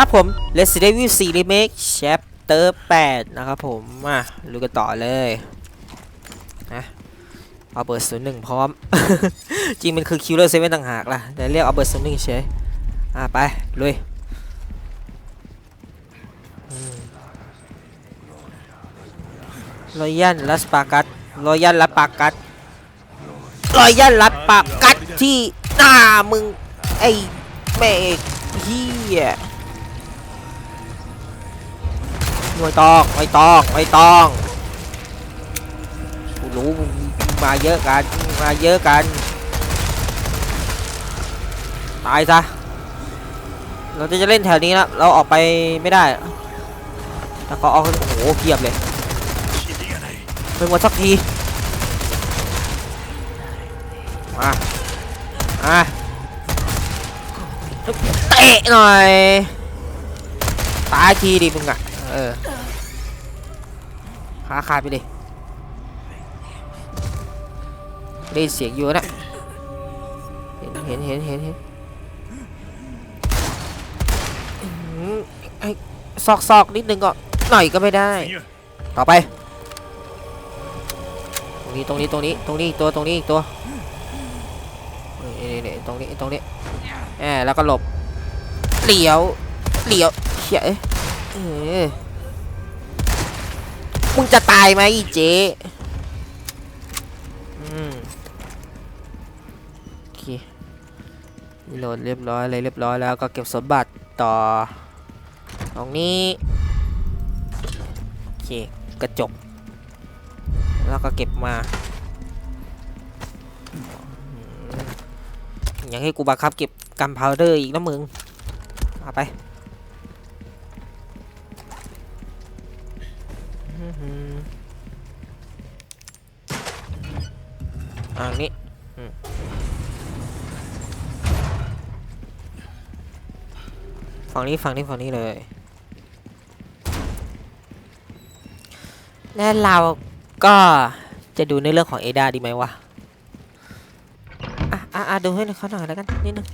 ครับผม Resident Evil 4 Remake Chapter 8 นะครับผม มาดูกันต่อเลยนะเอาเบอร์ศูนย์หนึ่งพร้อม จริงมันคือ Killer 7ต่างหากล่ะ แต่เรียกเอาเบอร์ศูนย์หนึ่งเฉยอะไป ลุยรอยันลัสปากัสรอยันลัสปากัสรอยันลัสปากัสที่หน้ามึง ไอ้แม่เฮีย ไม่ต้องไม่ต้องไม่ต้องกูรู้มึงมาเยอะกันมาเยอะกันตายซะเราจะจะเล่นแถวนี้แล้วเราออกไปไม่ได้แล้วก็เอาโอ้โหเพียบเลยไปหมดสักทีมามาเตะหน่อยตายทีดิมึงอะ เออขาขาดไปดิได้ยินเสียงอยู่นะเห็นเห็นเห็นเห็นเห็นไอ้ซอกซอกนิดนึงก็หน่อยก็ไม่ได้ ต่อไป ตรงนี้ตรงนี้ตรงนี้ตรงนี้ตัวตรงนี้อีกตัวนี่นี่นี่ตรงนี้ตรงนี้แอบแล้วก็หลบเหลียวเหลียวเขียเอ้ย มึงจะตายไหมเจ๊โอเครีโหลดเรียบร้อยอะไรเรียบร้อยแล้วก็เก็บสมบัติต่อ ตรงนี้ โอเค กระจก แล้วก็เก็บมาอืมยังให้กูบังคับเก็บกันพาวเดอร์อีกนะมึง เอาไป อ่านี้ฝั่งนี้ฝั่งนี้ฝั่งนี้เลย และเราก็จะดูในเรื่องของเอดาดีไหมวะ อะอะอะดูให้เขาหน่อยแล้วกันนิดนึง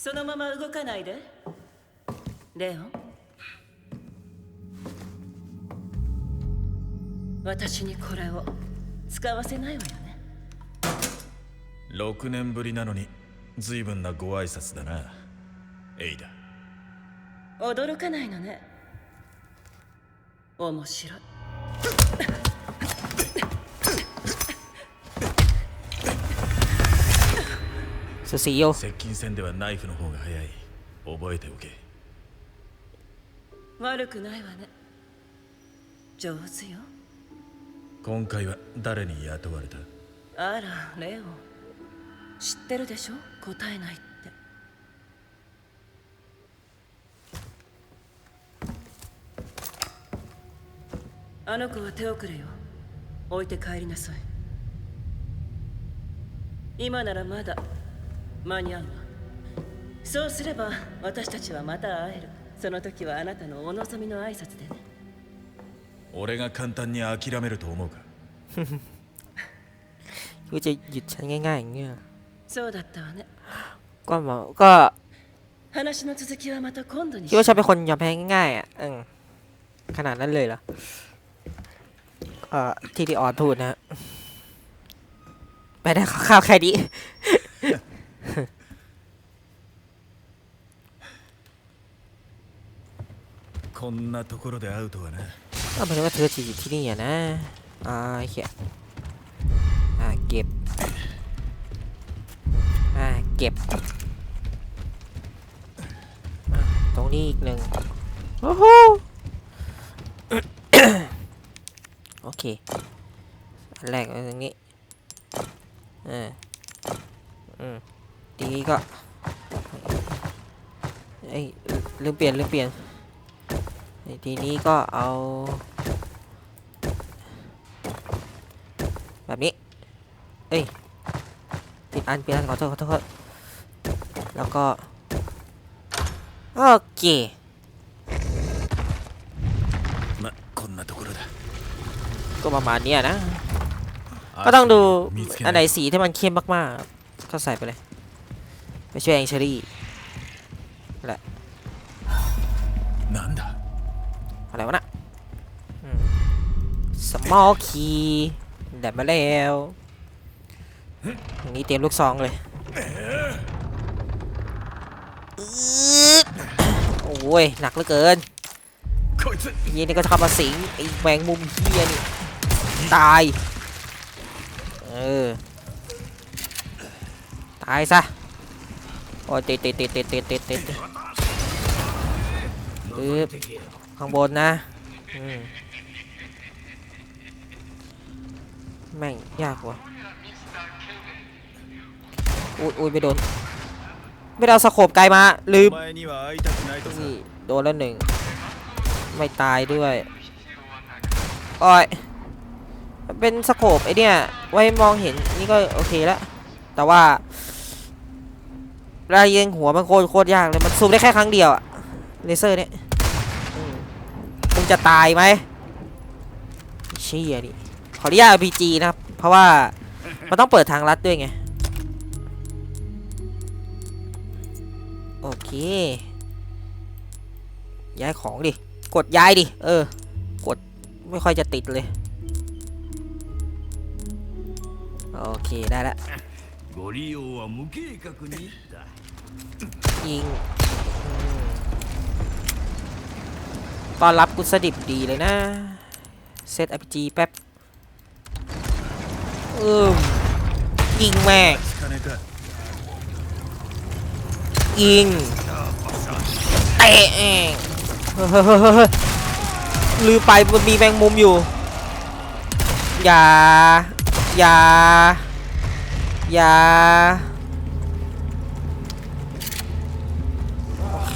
そのまま動かないで。レオン。私にこれを使わせないわよね。6年ぶりなのに随分なご挨拶だな。エイダ。驚かないのね。面白い So see you. 接近戦ではナイフの方が早い。覚えておけ。悪くないわね。上手よ。今回は誰に雇われた？あら、レオ。知ってるでしょ？答えないって。あの子は手遅れよ。置いて帰りなさい。今ならまだ間に合うわそうすれば私たちはまた会えるその時はあなたのお望みの挨拶でね俺が簡単に諦めると思うか กูจะหยุดฉันง่ายๆอย่างเงี้ย そうだったわね ก็หมอก็ 話の続きはまた今度に คิดว่าฉันเป็นคนยอมแพ้ง่ายๆอ่ะเออขนาดนั้นเลยเหรอเอ่อที่ดีออนพูดนะฮะไปได้ข้าวๆแค่นี้ こんなところで会うとはな ก็เป็นว่าเธอจะอยู่ที่นี่อะนะอ่าเขียอ่าเก็บอ่าเก็บอ่ะตรงนี้อีกหนึ่งโอ้โห โอเคอันแรกเอาตรงนี้อ่าอืม อย่างนี้ก็ไอ้ลืมเปลี่ยนลืมเปลี่ยนทีนี้ก็เอา แบบนี้ เอ้ยติดอันเปลี่ยนขอโทษขอโทษแล้วก็โอเคมาคนน่ะตัก็ประมาณนี้นะ ก็ต้องดูอันไหนสีที่มันเข้มมากๆ ก็ใส่ไปเลย ไปช่วยเแองเชอรี่แหละอะไรวะนะสมอลคีแดดมาแล้วอย่งนี้เตรียมลูกซองเลยโอ้ยหนักเหลือเกินยี่นี่ก็จะเข้ามาสิงไอ้แมงมุมเฮียนี่ตาย เออ ตายซะ โอ้ยติดติดติดติดติดติดติดปึ๊บข้างบนนะแม่งยากว่ะอุ้ยอุ้ยไปโดนไม่เอาสโคบไกลมาลืมนี่โดนแล้วหนึ่งไม่ตายด้วยอ้อยเป็นสโคบไอเนี้ยไว้มองเห็นนี่ก็โอเคแล้วแต่ว่า เวลายิงหัวมันโคตรโคตรยากเลย มันซูมได้แค่ครั้งเดียวอะเลเซอร์เนี่ยอืมมึงจะตายไหมเชี่ยดิขออนุญาต RPG นะครับ เพราะว่ามันต้องเปิดทางลัดด้วยไง โอเค ย้ายของดิ กดย้ายดิ เออ กดไม่ค่อยจะติดเลย โอเค ได้ละ ご利用は無計画にだ ยิงตอนรับกุสดิบดีเลยนะเซต RPG แป๊บเออยิงแม่ยิงเตะเองลืมไปมันมีแมงมุมอยู่ อย่า อย่า อย่า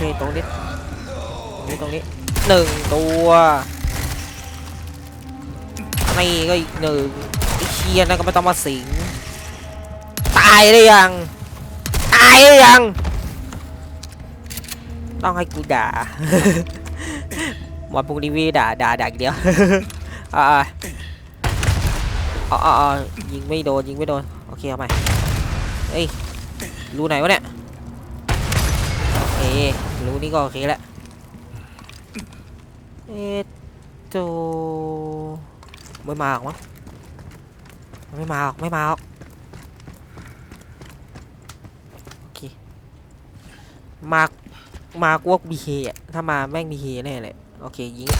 โอเคตรงนี้นี้ตรงนี้หนึ่งตัวนี่ก็อีกหนึ่งไอ้เคียนั่นก็ไม่ต้องมาสิง ตายได้ยัง ตายได้ยัง ต้องให้กูด่าวันพรุ่งนี้วีด่าด่าด่าอีกเดียวอ่าอ๋ออ๋อยิงไม่โดนยิงไม่โดนโอเคเอาใหม่เอ้ยรู้ไหนวะเนี่ยโอเค รู้นี่ก็โอเคแล้วเอ๊ะโตไม่มาหรอกมั้งไม่มาหรอกไม่มาหรอกโอเคมามากวกบีเฮอะถ้ามาแม่งบีเฮแน่เลยโอเคยิง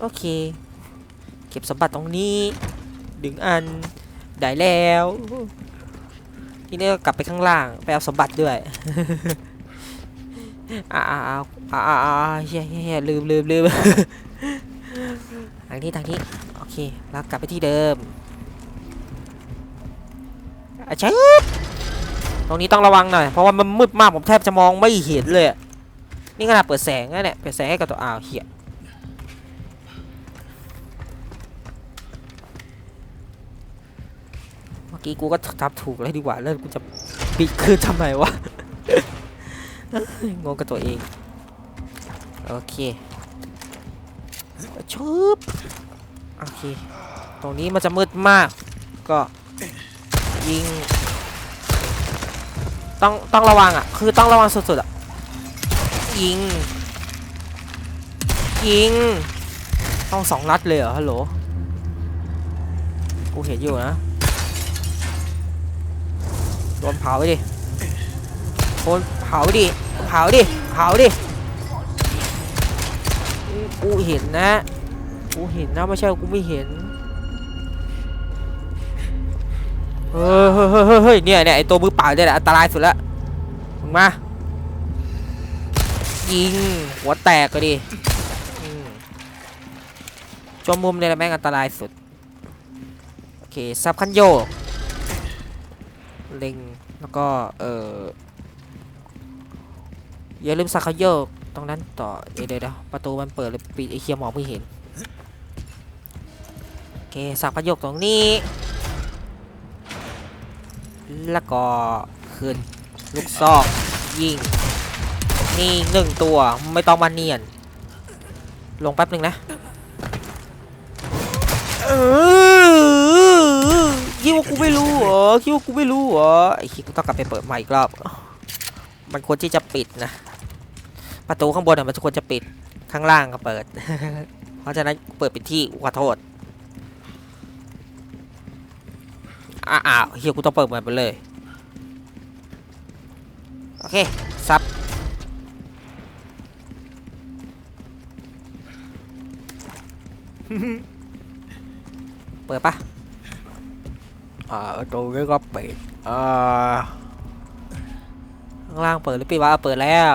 โอเค เก็บสมบัติตรงนี้ ดึงอัน ได้แล้ว ทีนี้ก็กลับไปข้างล่างไปเอาสมบัติด้วยอ่าอ่าอ่าอ่าอ่าอ่าเฮียเฮียลืมลืมลืมทางนี้ทางนี้โอเคแล้วกลับไปที่เดิมอาชึบตรงนี้ต้องระวังหน่อยเพราะว่ามันมืดมากผมแทบจะมองไม่เห็นเลย นี่ขนาดเปิดแสงนะเนี่ยเปิดแสงให้กับตัวอ้าวเฮีย กี้กูก็ทับถูกแล้วดีกว่า แล้วกูจะปิดคืนทำไมวะ งงกับตัวเอง โอเคชุบโอเค ตรงนี้มันจะมืดมาก ก็ยิง ต้องต้องระวังอะ คือต้องระวังสุดๆอะ ยิง ยิง ต้องสองนัดเลยเหรอฮัลโหล กูเห็นอยู่นะ ดนเผาไปดิโดนเผาดิ เผาดิ เผาดิ กูเห็นนะ กูเห็นนะไม่ใช่กูไม่เห็นเฮ้ยเฮ้ยเฮ้ยเฮ้ยเนี่ยเนี่ยไอตัวมือเปล่าเนี่ยแหละอันตรายสุดละมึงมา ยิง หัวแตกก็ดิอืมจมมุมเนี่ยแหละแม่งอันตรายสุด โอเคซับคันโยกเล็ง แล้วก็เอออย่าลืมสักเขาโยกตรงนั้นต่อเดี๋ยวเดี๋ยวประตูมันเปิดเลยปิดไอเคียมองไม่เห็นโอเคสักพยกตรงนี้ แล้วก็ขึ้นลูกซอกยิงนี่หนึ่งตัวไม่ต้องมาเนียน ลงแป๊บหนึ่งนะเออ คิดว่ากูไม่รู้เหรอคิดว่ากูไม่รู้เหรอไอ้คิดกูต้องกลับไปเปิดใหม่อีกรอบ มันควรที่จะปิดนะ ประตูข้างบนมันควรจะปิด ข้างล่างก็เปิด เพราะฉะนั้นเปิดปิดที่ขอโทษ อ้าวเฮียกูต้องเปิดใหม่ไปเลย โอเค ซับเปิดปะ่าประตูนี้ก็เปิดอ่าข้างล่างเปิดหรือปีว่าเปิดแล้ว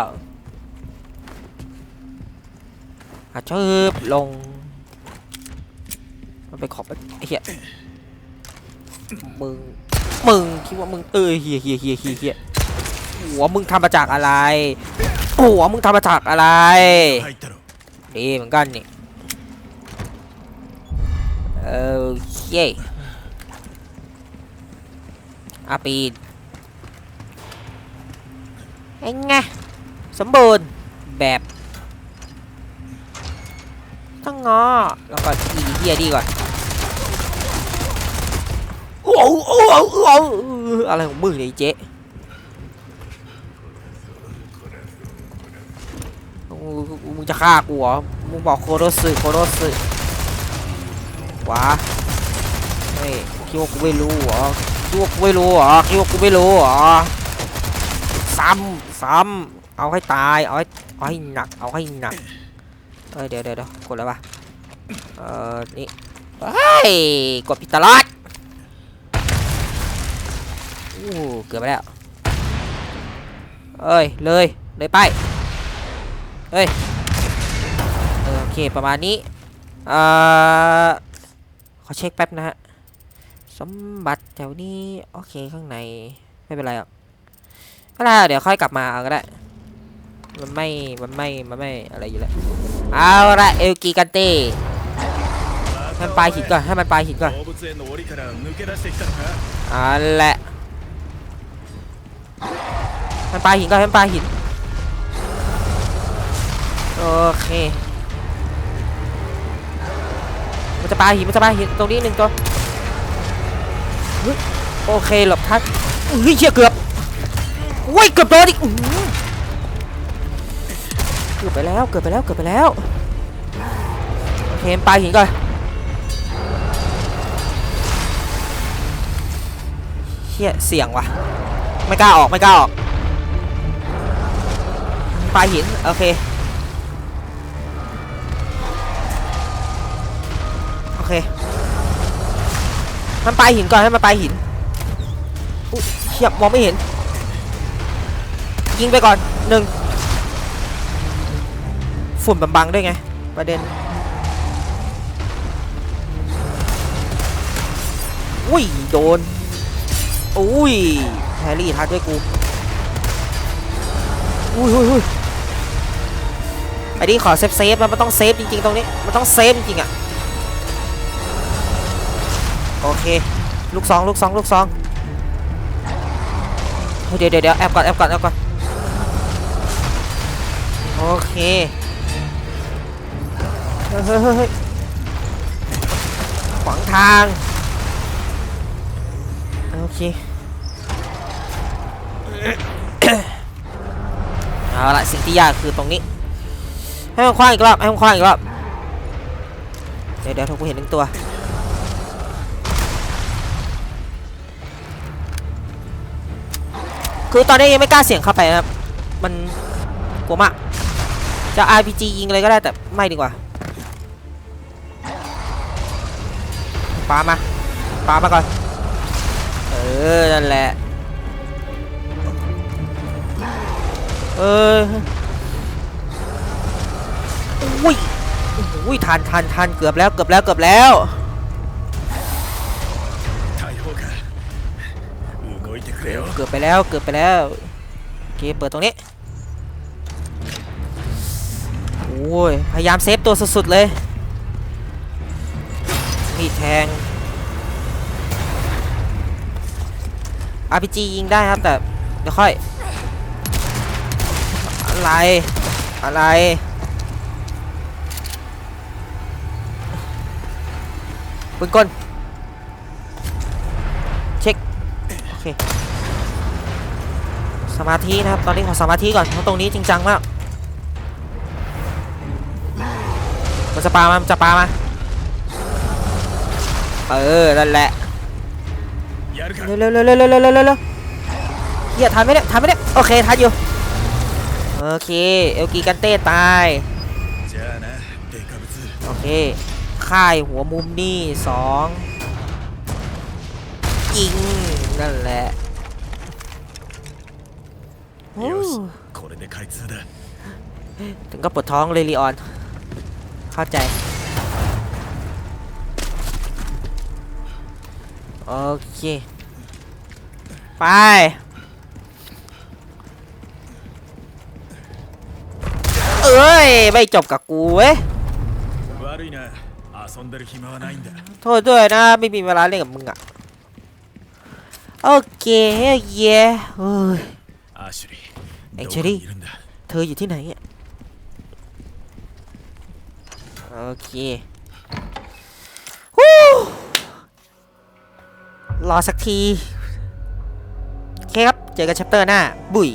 อาชืบลง มันไปขอบเฮียมึง มึงคิดว่ามึงเออเฮียเฮียเฮียเฮียเฮียหัวมึงทำมาจากอะไรหัวมึงทำมาจากอะไร ดีเหมือนกันนี่ เออเย้ อาปีนเอ็งไงสมบูรณ์แบบต้องงอแล้วก็อีเฮียดีก่อนโอ้โหโอ้โหโอ้อะไรของมึงเนี่ยไอ้เจ๊มึงมึงจะฆ่ากูเหรอมึงบอกโคโรสึโคโรสึวะเฮ้ยคิดว่ากูไม่รู้เหรอ คิดว่ากูไม่รู้เหรอคิดว่ากูไม่รู้เหรอซ้ำซ้ำเอาให้ตายเอาให้เอาให้หนักเอาให้หนักเอ้ยเดี๋ยวเดี๋ยวเดี๋ยวกดแล้วปะเอ่อนี่เฮ้ยกดผิดตลอดอู้เกือบไปแล้วเอ้ยเลยเลยไปเฮ้ยเออโอเคประมาณนี้เอ่อขอเช็คแป๊บนะฮะ สมบัติแถวนี้ โอเคข้างในไม่เป็นไรหรอก็ได้เดี๋ยวค่อยกลับมาเอาก็ได้ มันไม่ มันไม่ มันไม่อะไรอยู่แล้ว เอาละเอลกีกันเต้มันปลายหินก่อน ให้มันปลายหินก่อนเอาละมันปลายหินก่อนมันปลายหิน โอเค มันจะปลายหิน มันจะปลายหิน ตรงนี้หนึ่งตัว โอเคหลบทันเฮ้ยเชี่ยเกือบอุ้ยเกือบโดนอีกเกือบไปแล้วเกือบไปแล้วเกือบไปแล้วเคมันปลาหินก่อนเชี่ยเสี่ยงว่ะไม่กล้าออกไม่กล้าออกปลาหินโอเคโอเค มันปลายหินก่อนให้มันปลายหินอุ๊ยเฉียบมองไม่เห็น ยิงไปก่อนหนึ่งฝุ่นบังๆด้วยไง ประเด็นอุ้ย โดน อุ้ยแฮร์รี่ทัดด้วยกู อุ้ยอุ้ยอุ้ยไอ้นี่ขอเซฟเซฟมันต้องเซฟจริงๆ ตรงนี้ มันต้องเซฟจริงๆอะ โอเค ลูกซองลูกซองลูกซองเดี๋ยวเดี๋ยวเดี๋ยวแอบก่อนแอบก่อนแอบก่อนโอเคเฮ้ยเฮ้ยเฮ้ยเฮ้ยขวางทางโอเคเอาละสิ่งที่ยากคือตรงนี้ ให้มันคว้างอีกรอบให้มันคว้างอีกรอบเดี๋ยวเดี๋ยวทุกคนเห็นหนึ่งตัว คือตอนนี้ยังไม่กล้าเสี่ยงเข้าไปนะครับ มันกลัวมาก จะ RPG ยิงอะไรก็ได้แต่ไม่ดีกว่าปามาปามาก่อน เออ นั่นแหละ เอออุ้ยอุ้ยทันทันทันเกือบแล้ว เกือบแล้ว เกือบแล้ว กือบไปแล้วเกือบไปแล้วโอเคเปิดตรงนี้โอ้ยพยายามเซฟตัวสุดๆเลยมีดแทง RPG ยิงได้ครับแต่เดี๋ยวค่อย อะไร อะไร ปืนกล เช็ค โอเค สมาธินะครับ ตอนนี้ขอสมาธิก่อนเพราะตรงนี้จริงจังมาก มันจะปามันจะปามา เออ นั่นแหละ เร็วเร็วเร็วเร็วเร็วเร็วเร็วเฮียทันไหมเนี่ยทันไหมเนี่ยโอเคทันอยู่ โอเค เอลกีกันเต้ตายโอเค ค่ายหัวมุมนี่สองยิง นั่นแหละ よしこれで開通だ ถึงก็ปวดท้องเลยลีออน เข้าใจ โอเค ไป เอ้ย ไม่จบกับกูเว้ย 悪いな遊んでる暇はないんだ โทษด้วยนะ ไม่มีเวลาเล่นกับมึงอะโอเคเย้เอ้ย アシュリ ไอ้เชอรี่ เธออยู่ที่ไหนอะโอเคฮู้รอสักที โอเคครับ เจอกันชัปเตอร์หน้า บุ๋ย